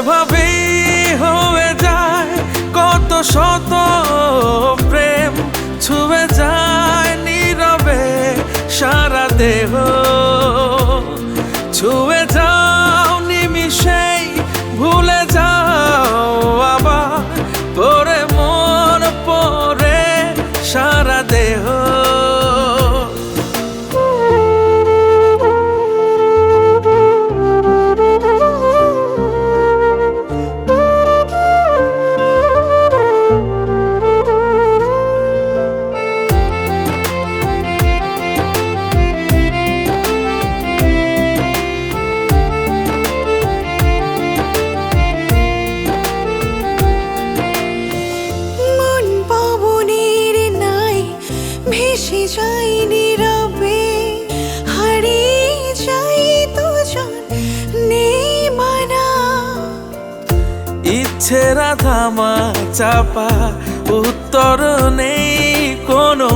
এভাবেই হয়ে যায় কত শত প্রেম ছুঁয়ে যায় নীরবে সারা দেহ। ইচ্ছে ধামা চাপা, উত্তর নেই কোনো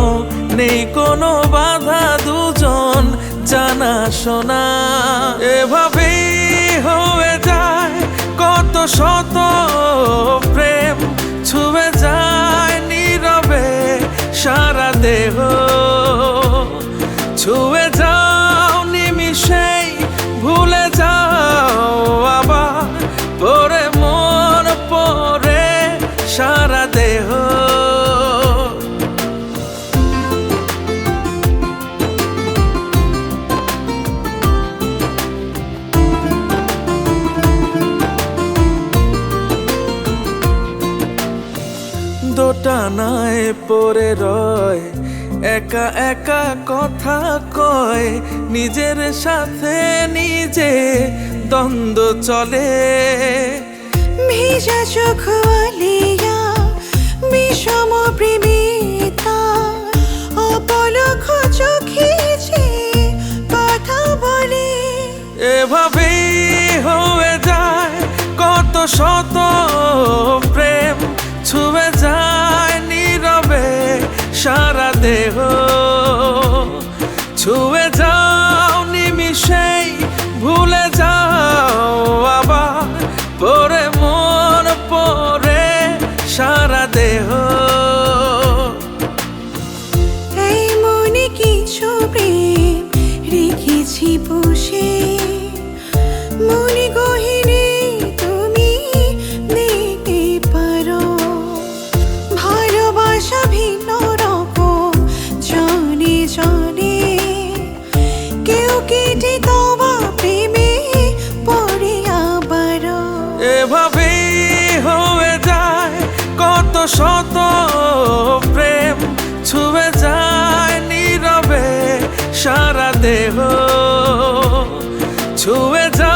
নেই কোনো বাধা দুজন জানা শোনা। এভাবেই হয়ে যায় কত শত দোটানায় পড়ে রয় একা একা কথা কয় নিজের সাথে নিজে দ্বন্দ্ব চলে। ভেজা চোখ আলিয়া বিষম প্রেমিতা অপলক চোখে কথা বলে। এভাবেই ছুঁয়ে যাও নিমিশেই ভুলে যাও আবার। পরে মন পরে সারা দেহ। এই মনে কিছু প্রেম রেখেছি পুষে ছুঁয়ে যায়